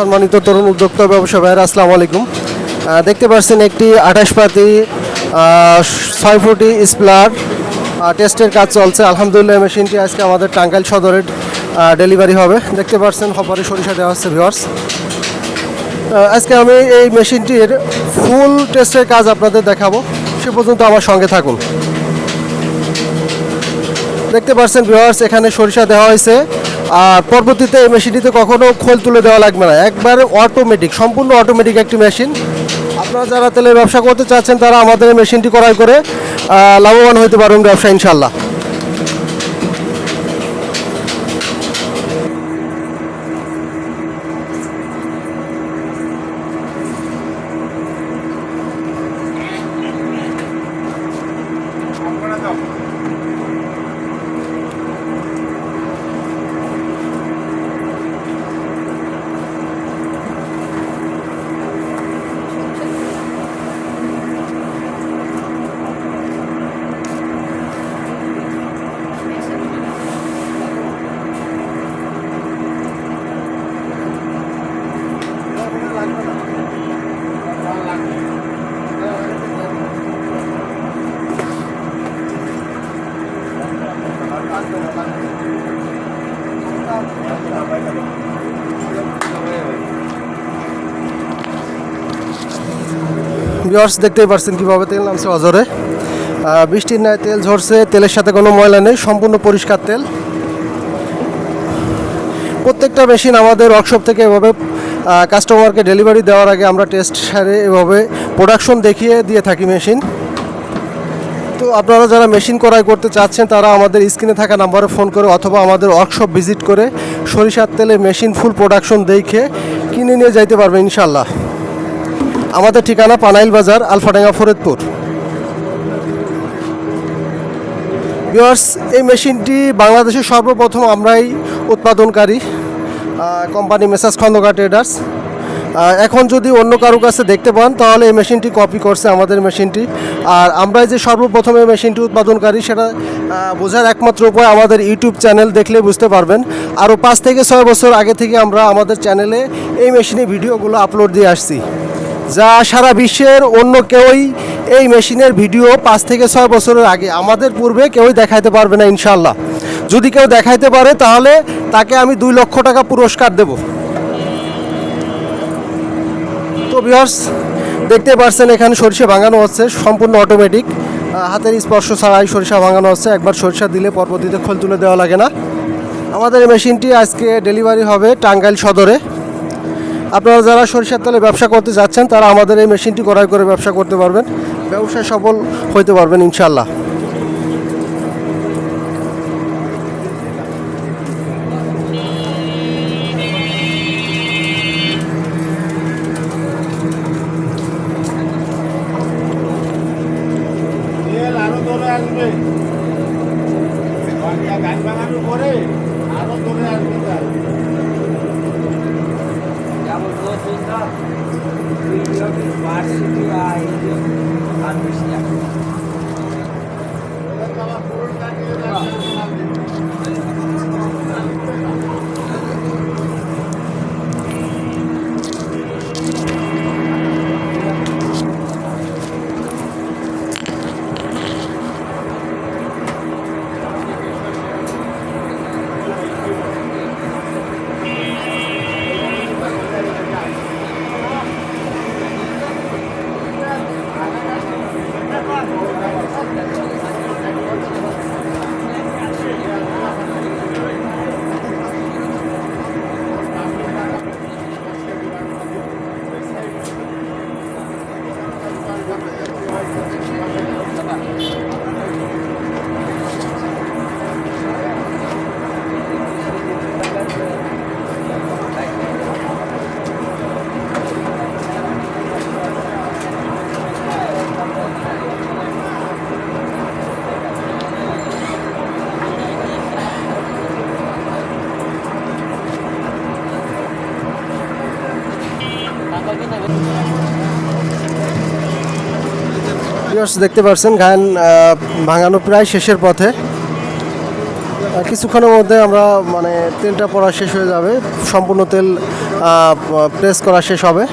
সম্মানিত তরুণ উদ্যোক্তা ব্যবসা ভাইয়ের আসসালামু আলাইকুম। দেখতে পাচ্ছেন একটি আঠাশ পাতি ছয় ফুটি স্প্লার টেস্টের কাজ চলছে। আলহামদুলিল্লাহ মেশিনটি আজকে আমাদের টাঙ্গাইল সদরের ডেলিভারি হবে। দেখতে পাচ্ছেন, হপারে সরিষা দেওয়া হচ্ছে ভিওয়ার্স আজকে আমি এই মেশিনটির ফুল টেস্টের কাজ আপনাদের দেখাবো। সে পর্যন্ত আমার সঙ্গে থাকুন। দেখতে পাচ্ছেন ভিওয়ার্স এখানে সরিষা দেওয়া হয়েছে। পরবর্তীতে এই মেশিনটিতে কখনো খোল তুলে দেওয়া লাগবে না। একবারে অটোমেটিক সম্পূর্ণ অটোমেটিক একটি মেশিন। আপনারা যারা তেলের ব্যবসা করতে চাচ্ছেন, তারা আমাদের এই মেশিনটি ক্রয় করে লাভবান হতে পারবেন ব্যবসা ইনশাল্লাহ ভিওর্স দেখতেই পারছেন কীভাবে তেল নামছে অজরে। বৃষ্টির ন্যায় তেল ঝরছে, তেলের সাথে কোনো ময়লা নেই, সম্পূর্ণ পরিষ্কার তেল। প্রত্যেকটা মেশিন আমাদের ওয়ার্কশপ থেকে এভাবে কাস্টমারকে ডেলিভারি দেওয়ার আগে আমরা টেস্ট সারে এভাবে প্রোডাকশন দেখিয়ে দিয়ে থাকি মেশিন। তো আপনারা যারা মেশিন ক্রয় করতে চাচ্ছেন, তারা আমাদের স্ক্রিনে থাকা নাম্বারে ফোন করে অথবা আমাদের ওয়ার্কশপ ভিজিট করে সরিষার তেলে মেশিন ফুল প্রোডাকশন দেখে কিনে নিয়ে যাইতে পারবে ইনশাল্লাহ আমাদের ঠিকানা পানাইল বাজার, আলফাডাঙ্গা, ফরিদপুর। ভিউয়ার্স, এই মেশিনটি বাংলাদেশের সর্বপ্রথম আমরাই উৎপাদনকারী কোম্পানি মেসাজ খন্দকার ট্রেডার্স। এখন যদি অন্য কারও কাছে দেখতে পান, তাহলে এই মেশিনটি কপি করছে আমাদের মেশিনটি। আর আমরাই যে সর্বপ্রথম এই মেশিনটি উৎপাদনকারী, সেটা বোঝার একমাত্র উপায় আমাদের ইউটিউব চ্যানেল দেখলে বুঝতে পারবেন। আরও পাঁচ থেকে ছয় বছর আগে থেকে আমরা আমাদের চ্যানেলে এই মেশিনে ভিডিওগুলো আপলোড দিয়ে আসছি। যা সারা বিশ্বের অন্য কেউই এই মেশিনের ভিডিও পাঁচ থেকে ছয় বছরের আগে আমাদের পূর্বে কেউই দেখাইতে পারবে না ইনশাল্লাহ যদি কেউ দেখাইতে পারে, তাহলে তাকে আমি দুই লক্ষ টাকা পুরস্কার দেব। তো বিহার্স দেখতে পাচ্ছেন এখানে সরিষা ভাঙানো হচ্ছে, সম্পূর্ণ অটোমেটিক হাতের স্পর্শ ছাড়াই সরিষা ভাঙানো হচ্ছে, একবার সরিষা দিলে পরবর্তীতে খোল তুলে দেওয়া লাগে না। আমাদের এই মেশিনটি আজকে ডেলিভারি হবে টাঙ্গাইল সদরে। আপনারা যারা সরিষার তেলে ব্যবসা করতে যাচ্ছেন, তারা আমাদের এই মেশিনটি ক্রয় করে ব্যবসা করতে পারবেন। ব্যবসায় সফল হইতে পারবেন ইনশাল্লাহ আসবে Obrigado. Obrigado, Bye. দেখতে পাচ্ছেন গান ভাঙানো প্রায় শেষের পথে। কিছুক্ষণের মধ্যে আমরা মানে তেলটা পড়া শেষ হয়ে যাবে। সম্পূর্ণ তেল প্রেস করা শেষ হবে।